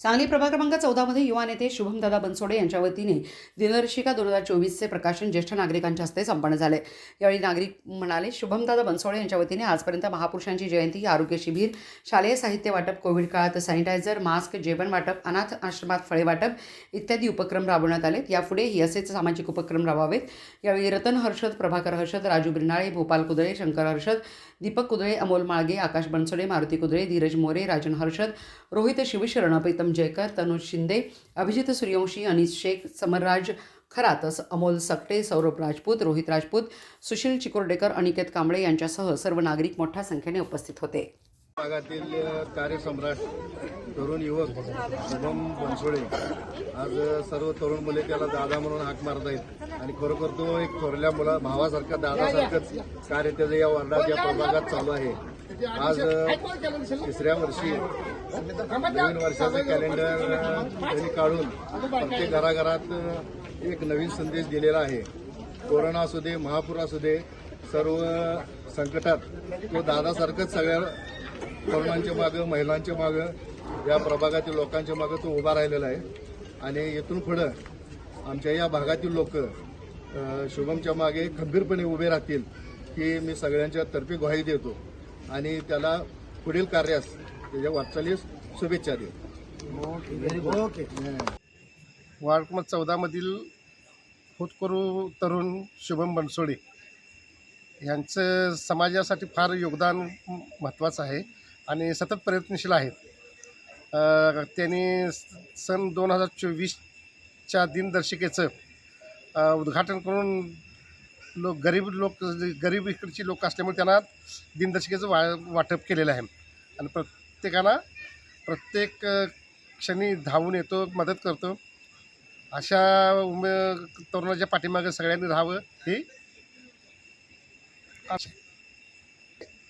सांगली प्रभाग क्रमांक चौदामध्ये युवा नेते शुभमदादा बनसोडे यांच्या वतीने दिनदर्शिका दोन हजार चोवीसचे प्रकाशन ज्येष्ठ नागरिकांच्या हस्ते संपन्न झाले. यावेळी नागरिक म्हणाले शुभमदादा बनसोडे यांच्या वतीने आजपर्यंत महापुरुषांची जयंती आरोग्य शिबिर शालेय साहित्य वाटप कोविड काळात सॅनिटायझर मास्क जेवण वाटप अनाथ आश्रमात फळे वाटप इत्यादी उपक्रम राबवण्यात आलेत. यापुढेही असेच सामाजिक उपक्रम राबवावेत. यावेळी रतन हर्षद प्रभाकर हर्षद राजू बिरनाळे भोपाल कुदळे शंकर हर्षद दीपक कुदळे अमोल माळगे आकाश बनसोडे मारुती कुदळे धीरज मोरे राजन हर्षद रोहित शिवशरण प्रीतम जयकर तनुज शिंदे अभिजित सूर्यवंशी अनिस शेख समरराज खरातच अमोल सकटे सौरभ राजपूत रोहित राजपूत सुशील चिकोर्डेकर अनिकेत कांबळे यांच्यासह सर्व नागरिक मोठ्या संख्येने उपस्थित होते. भागातील कार्यसम्राट तरुण युवक शुभम बनसोळे आज सर्व तरुण मुले त्याला दादा म्हणून हाक मारत आहेत. आणि खरोखर तो एक थोरल्या मुला भावासारखा दादासारखंच कार्य त्याचं या वार्डात या प्रभागात चालू आहे. आज तिसऱ्या वर्षी नवीन वर्षाचं कॅलेंडर त्यांनी काढून प्रत्येक घराघरात एक नवीन संदेश दिलेला आहे. कोरोना असू दे महापूर असू दे सर्व संकटात तो दादासारखंच सगळ्या तरुणांच्या मागं महिलांच्या मागं या प्रभागातील लोकांच्या मागं तो उभा राहिलेला आहे. आणि इथून पुढं आमच्या या भागातील लोक शुभमच्या मागे खंबीरपणे उभे राहतील की मी सगळ्यांच्या तर्फे ग्वाही देतो. आणि त्याला पुढील कार्यास त्याच्या वाटचालीस शुभेच्छा देतो. वार्ड क्रमांक चौदामधील होतकरू तरुण शुभम बनसोडे यांचं समाजासाठी फार योगदान महत्त्वाचं आहे. आणि सतत प्रयत्नशील आहेत. त्यांनी स- सन दोन हजार चोवीसच्या दिनदर्शिकेचं उद्घाटन करून लोक गरीब लोक गरीब इकडची लोक असल्यामुळे त्यांना दिनदर्शिकेचं वा वाटप केलेलं आहे. आणि प्रत्येकाला प्रत्येक क्षणी धावून येतो मदत करतो. अशा उमे तरुणाच्या पाठीमागे सगळ्यांनी राहावं ही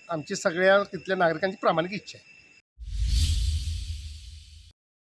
आमची सगळ्या तिथल्या नागरिकांची प्रामाणिक इच्छा आहे.